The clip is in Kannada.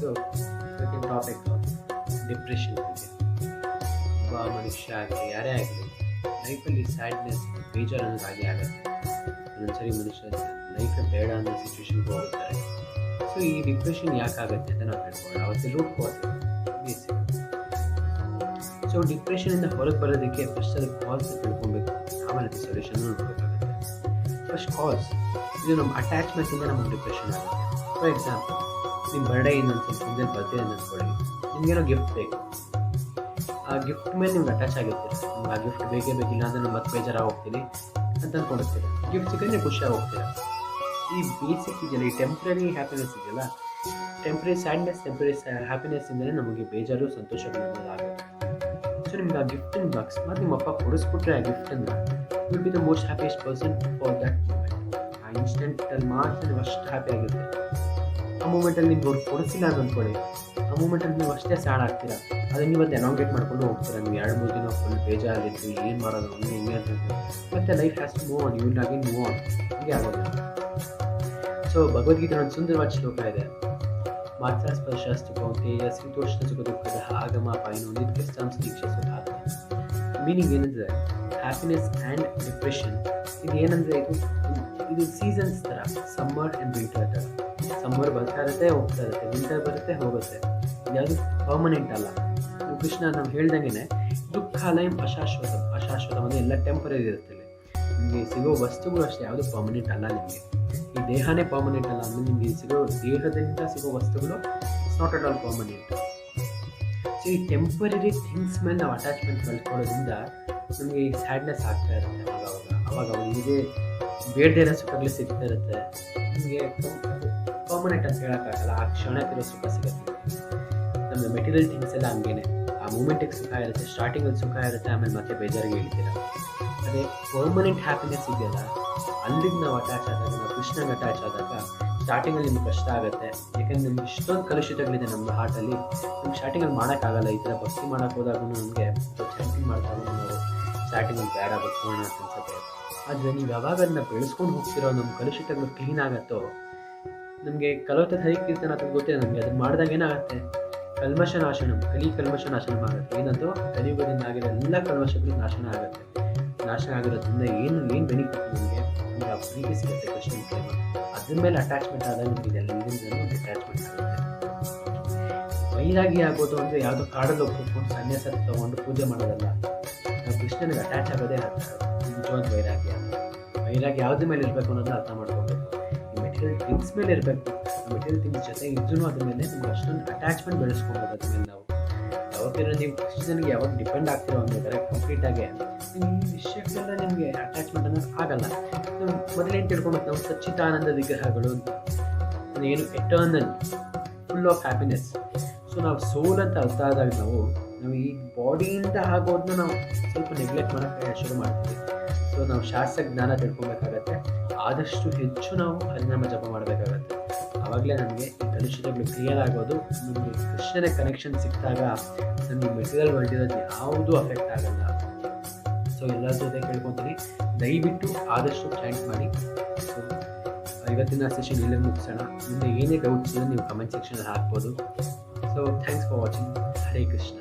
ಸೊ ಟಾಪಿಕ್ ಡಿಪ್ರೆಷನ್ ಬಗ್ಗೆ. ಒಬ್ಬ ಮನುಷ್ಯ ಆಗಲಿ ಯಾರೇ ಆಗಲಿ ಲೈಫಲ್ಲಿ ಸ್ಯಾಡ್ನೆಸ್ ಬೇಜಾರು ಅನ್ನೋದು ಹಾಗೆ ಆಗುತ್ತೆ. ಒಂದೊಂದ್ಸರಿ ಮನುಷ್ಯ ಲೈಫೇ ಬೇಡ ಅನ್ನೋ ಸಿಚುವೇಶನ್ಗೆ ಹೋಗ್ತಾರೆ. ಸೊ ಈ ಡಿಪ್ರೆಷನ್ ಯಾಕಾಗುತ್ತೆ ಅಂತ ನಾವು ಹೇಳ್ಬೋದು ಅವತ್ತೆ ರೂಟ್ಕೋದು ಬೇಸಿಕ್ ಸೊ ಡಿಪ್ರೆಷನಿಂದ ಹೊರಗೆ ಬರೋದಕ್ಕೆ ಫಸ್ಟ್ ಅದಕ್ಕೆ ಕಾಲ್ಸ್ ತಿಳ್ಕೊಬೇಕು. ಆಮೇಲೆ ಅದಕ್ಕೆ ಸೊಲ್ಯೂಷನ್ ನೋಡ್ಬೇಕಾಗುತ್ತೆ. ಫಸ್ಟ್ ಕಾಲ್ಸ್ ಇದು ನಮ್ಮ ಅಟ್ಯಾಚ್ಮೆಂಟಿಂದ ನಮಗೆ ಡಿಪ್ರೆಷನ್ ಆಗುತ್ತೆ. ಫಾರ್ ಎಕ್ಸಾಂಪಲ್ ನಿಮ್ಮ ಬರ್ಡೇ ಏನು ಅಂತ ಬರ್ಡೇ ಅಂತ ಅಂದ್ಕೊಳ್ಳಿ ನಿಮಗೇನೋ ಗಿಫ್ಟ್ ಬೇಕು. ಆ ಗಿಫ್ಟ್ ಮೇಲೆ ನಿಮ್ಗೆ ಅಟ್ಯಾಚ್ ಆಗಿರ್ತೀರ ನಿಮ್ಗೆ ಆ ಗಿಫ್ಟ್ ಬೇಕೇ ಬೇಕಿಲ್ಲ ಅಂದರೆ ನಾನು ಮತ್ತೆ ಬೇಜಾರಾಗಿ ಹೋಗ್ತೀನಿ ಅಂತ ಅಂದ್ಕೊಂಡಿರ್ತೀರ ಗಿಫ್ಟ್ ಸಿಕ್ಕಂದ್ರೆ ಖುಷಿಯಾಗಿ ಹೋಗ್ತೀರ. ಈ ಬೇಸಿಕ್ ಇದೆಯಲ್ಲ, ಈ ಟೆಂಪ್ರರಿ ಹ್ಯಾಪಿನೆಸ್ ಇದೆಯಲ್ಲ ಟೆಂಪ್ರರಿ ಸ್ಯಾಡ್ನೆಸ್ ಟೆಂಪ್ರರಿ ಹ್ಯಾಪಿನೆಸ್ ಇಂದಲೇ ನಮಗೆ ಬೇಜಾರು, ಸಂತೋಷ ಆಗುತ್ತೆ. ಸೊ ನಿಮ್ಗೆ ಆ ಗಿಫ್ಟನ್ನು ಅಕಸ್ಮಾತ್ ನಿಮ್ಮ ಅಪ್ಪ ಕೊಡಿಸ್ಬಿಟ್ರೆ ಆ ಗಿಫ್ಟನ್ನು will be the most happiest person for that ಆ ಇನ್ಸ್ಟೆಂಟಲ್ಲಿ ಮಾತ್ರ ನೀವು ಅಷ್ಟು ಹ್ಯಾಪಿ ಆಗಿರ್ತೀರ. ಆ ಮೂಮೆಂಟಲ್ಲಿ ನೀವು ಕೊಡಿಸಿಲ್ಲ ಅಂತ ಅಂದ್ಕೊಳ್ಳಿ. ಆ ಮೂಮೆಂಟಲ್ಲಿ ನೀವು ಅಷ್ಟೇ ಸ್ಯಾಡ್ ಆಗ್ತೀರಾ? ಅದನ್ನ ಇವತ್ತು ಎನಾಂಗೇಟ್ ಮಾಡ್ಕೊಂಡು ಹೋಗ್ತೀರಾ? ನೀವು ಎರಡು ಮೂರು ದಿನ ಫುಲ್ ಬೇಜಾರಾಗಿತ್ತು ಏನು ಮಾಡೋದು, ಹಂಗೆ ಹಿಂಗೆ ಅಂತ ಮತ್ತೆ life has to move on you will again move on ಹೀಗೆ ಆಗೋದು ಸೊ ಭಗವದ್ಗೀತೆ ಒಂದು ಸುಂದರವಾದ ಶ್ಲೋಕ ಇದೆ. ಸಂತೋಷದ ಆಗಮ ಪಾಯನ ಮೀನಿಂಗ್ ಏನಂದರೆ ಹ್ಯಾಪಿನೆಸ್ ಆ್ಯಂಡ್ ಡಿಪ್ರೆಷನ್ ಇದು ಏನಂದರೆ ಇದು ಇದು ಸೀಸನ್ಸ್ ಥರ ಸಮ್ಮರ್ ಆ್ಯಂಡ್ ವಿಂಟರ್ ಥರ ಸಮ್ಮರ್ ಬರ್ತಾ ಇರುತ್ತೆ, ಹೋಗ್ತಾ ಇರುತ್ತೆ ವಿಂಟರ್ ಬರುತ್ತೆ, ಹೋಗುತ್ತೆ. ಯಾವುದು ಪರ್ಮನೆಂಟ್ ಅಲ್ಲ ಇದು ಕೃಷ್ಣ ನಾವು ಹೇಳ್ದಂಗೆ ದುಃಖಾಲಯಂ ಅಶಾಶ್ವತ. ಅಶಾಶ್ವತ ಅಂದರೆ ಎಲ್ಲ ಟೆಂಪರರಿ ಇರುತ್ತೆ. ನಿಮಗೆ ಸಿಗೋ ವಸ್ತುಗಳು ಅಷ್ಟೇ, ಯಾವುದು ಪರ್ಮನೆಂಟ್ ಅಲ್ಲ ನಿಮಗೆ. ಈ ದೇಹನೇ ಪರ್ಮನೆಂಟ್ ಅಲ್ಲ ಅಂದರೆ ನಿಮಗೆ ಸಿಗೋ ದೇಹದಿಂದ ಸಿಗೋ ವಸ್ತುಗಳು it's not at all permanent so ಈ ಟೆಂಪರರಿ ಥಿಂಗ್ಸ್ ಮೇಲೆ ನಾವು ಅಟ್ಯಾಚ್ಮೆಂಟ್ ಕಳ್ಕೊಳ್ಳೋದ್ರಿಂದ ನಮಗೆ ಈ ಸ್ಯಾಡ್ನೆಸ್ ಆಗ್ತಾ ಇರುತ್ತೆ ಅವಾಗ. ಅವಾಗ ಅವಾಗ ನಿಮಗೆ ಬೇಡದೇ ಇರೋ ಸುಖಗಳು ಸಿಗ್ತಾ ಇರುತ್ತೆ. ನಿಮಗೆ ಪರ್ಮನೆಂಟ್ ಅಂತ ಹೇಳೋಕ್ಕಾಗಲ್ಲ ಆ ಕ್ಷಣಕ್ಕಿರೋ ಸುಖ ಸಿಗುತ್ತೆ. ನಮ್ಮ ಮೆಟೀರಿಯಲ್ ಥಿಂಗ್ಸ್ ಎಲ್ಲ ಹಂಗೇನೆ. ಆ ಮೂಮೆಂಟಿಗೆ ಸುಖ ಇರುತ್ತೆ ಸ್ಟಾರ್ಟಿಂಗಲ್ಲಿ ಸುಖ ಇರುತ್ತೆ, ಆಮೇಲೆ ಮತ್ತೆ ಬೇಜಾರಿಗೆ ಹೇಳ್ತೀರ ಅದೇ ಪರ್ಮನೆಂಟ್ ಹ್ಯಾಪಿನೆಸ್ ಇದೆಯಲ್ಲ ಅಲ್ಲಿಗೆ ನಾವು ಅಟ್ಯಾಚ್ ಆದಾಗ, ನಾವು ಕೃಷ್ಣಗೆ ಅಟ್ಯಾಚ್ ಆದಾಗ ಸ್ಟಾರ್ಟಿಂಗಲ್ಲಿ ನಿಮ್ಗೆ ಕಷ್ಟ ಆಗುತ್ತೆ. ಯಾಕಂದ್ರೆ ನಿಮ್ಗೆ ಇಷ್ಟೊಂದು ಕಲುಷಿತಗಳಿದೆ ನಮ್ಮ ಹಾರ್ಟಲ್ಲಿ ನಿಮ್ಗೆ ಸ್ಟಾರ್ಟಿಂಗಲ್ಲಿ ಮಾಡೋಕ್ಕಾಗಲ್ಲ, ಈ ಥರ ಭಕ್ತಿ ಮಾಡೋಕೆ ಹೋದಾಗೂ ನಮಗೆ ಚಾಂಟಿಂಗ್ ಮಾಡಿದಾಗ ನಾವು ಸ್ಟಾರ್ಟಿಂಗಲ್ಲಿ ಬೇಡ ಬದುಕೋಣ ಅಂತ ಅನ್ಸುತ್ತೆ. ಆದರೆ ನೀವು ಯಾವಾಗ ಅದನ್ನ ಬೆಳೆಸ್ಕೊಂಡು ಹೋಗ್ತಿರೋ, ನಮ್ಮ ಕಲುಷಿತಗಳು ಕ್ಲೀನ್ ಆಗತ್ತೋ ನಮಗೆ ಕಲೋತ ಹರಿಕೀರ್ತನ ಅಂತ ಗೊತ್ತಿದೆ ನಮಗೆ, ಅದನ್ನ ಮಾಡಿದಾಗ ಏನಾಗುತ್ತೆ? ಕಲ್ಮಶ ನಾಶನ ಕಲಿ ಕಲ್ಮಶ ನಾಶನ ಆಗುತ್ತೆ ಏನಂತೂ ಕಲಿಯುಗದಿಂದ ಆಗಿರೋ ಎಲ್ಲ ಕಲ್ಮಶಗಳು ನಾಶನ ಆಗುತ್ತೆ. ನಾಶನ ಆಗಿರೋದ್ರಿಂದ ಏನು ಏನು ಬೆನಿಫಿಟ್ ನಮಗೆ? ನಮಗೆ ಆ ಪ್ರೀತಿ ಸಿಗುತ್ತೆ ಕೃಷ್ಣ ಪ್ರೇಮ ಅದ್ರ ಮೇಲೆ ಅಟ್ಯಾಚ್ಮೆಂಟ್ ಆದಾಗ ನಮಗೆ ಇದೆಲ್ಲ ಇದರಿಂದ ಅಟ್ಯಾಚ್ಮೆಂಟ್ ಆಗುತ್ತೆ. ವೈರಾಗಿ ಆಗೋದು ಅಂದರೆ ಯಾವುದೋ ಕಾಡಲ್ಲಿ ಹೋಗ್ಕೊಂಡು ಸನ್ಯಾಸ ತಗೊಂಡು ಪೂಜೆ ಮಾಡೋದಲ್ಲ. ನಾವು ಕೃಷ್ಣನಿಗೆ ಅಟ್ಯಾಚ್ ಆಗೋದೇ ನಿಜವಾದ ವೈರಾಗ್ಯ ವೈರಾಗ್ಯ ಯಾವುದ್ರ ಮೇಲೆ ಇರಬೇಕು ಅನ್ನೋದನ್ನ ಅರ್ಥ ಮಾಡ್ಕೋಬೇಕು ಮೆಟೀರಿಯಲ್ ಥಿಂಗ್ಸ್ ಮೇಲೆ ಇರಬೇಕು. ಮೆಟೀರಿಯಲ್ ಥಿಂಗ್ಸ್ ಜೊತೆ ಇದ್ರೂ ಅದ್ರ ಮೇಲೆ ನಿಮ್ಗೆ ಅಷ್ಟೊಂದು ಅಟ್ಯಾಚ್ಮೆಂಟ್ ಬೆಳೆಸ್ಕೊಬೋದು ಅದ್ರ ಮೇಲೆ ನಾವು. ಯಾವತ್ತಿರೋ ನೀವು ಕೃಷ್ಣನಿಗೆ ಯಾವಾಗ ಡಿಪೆಂಡ್ ಆಗ್ತಿರೋ ಅಂದರೆ ಕಂಪ್ಲೀಟ್ ಆಗಿ ಈ ವಿಷಯಕ್ಕೆಲ್ಲ ನಿಮಗೆ ಅಟ್ಯಾಚ್ಮೆಂಟ್ ಅನ್ನೋದು ಆಗಲ್ಲ. ನಾವು ಮೊದಲೇನು ತಿಳ್ಕೊಬೇಕು ನಾವು ಸಚ್ಚಿತಾನಂದ ವಿಗ್ರಹಗಳು, ಏನು eternal full of happiness so ನಾವು ಸೋಲ್ ಅಂತ ಅರ್ಥ ಆದಾಗ ನಾವು ನಾವು ಈ ಬಾಡಿಯಿಂದ ಆಗೋದನ್ನ ನಾವು ಸ್ವಲ್ಪ ನೆಗ್ಲೆಕ್ಟ್ ಮಾಡೋಕ್ಕೆ ಶುರು ಮಾಡ್ತೀವಿ. ಸೊ ನಾವು ಶಾಸ್ತ್ರ ಜ್ಞಾನ ತಿಳ್ಕೊಬೇಕಾಗತ್ತೆ. ಆದಷ್ಟು ಹೆಚ್ಚು ನಾವು ಹರಿನಾಮ ಜಪ ಮಾಡಬೇಕಾಗತ್ತೆ. ಆವಾಗಲೇ ನಮಗೆ ಕಲುಷಿತಗಳು ಕ್ಲಿಯರ್ ಆಗೋದು ನಮಗೆ ಕೃಷ್ಣನ ಕನೆಕ್ಷನ್ ಸಿಕ್ಕಿದಾಗ ನಮಗೆ ವರ್ಲ್ಡ್ ಇರೋದು ಯಾವುದೂ ಅಫೆಕ್ಟ್ ಆಗಲ್ಲ. ಸೊ ಎಲ್ಲರ ಜೊತೆ ಕೇಳ್ಕೊತೀನಿ. ದಯವಿಟ್ಟು ಆದಷ್ಟು ಚಾಂಟ್ ಮಾಡಿ. ಸೊ ಇವತ್ತಿನ ಸೆಷನ್ ಇಲ್ಲೇ ಮುಗಿಸೋಣ. ಮುಂದೆ ಏನೇ ಡೌಟ್ಸ್ ಇದೆ ನೀವು ಕಮೆಂಟ್ ಸೆಕ್ಷನಲ್ಲಿ ಹಾಕ್ಬೋದು. So thanks for watching Hare Krishna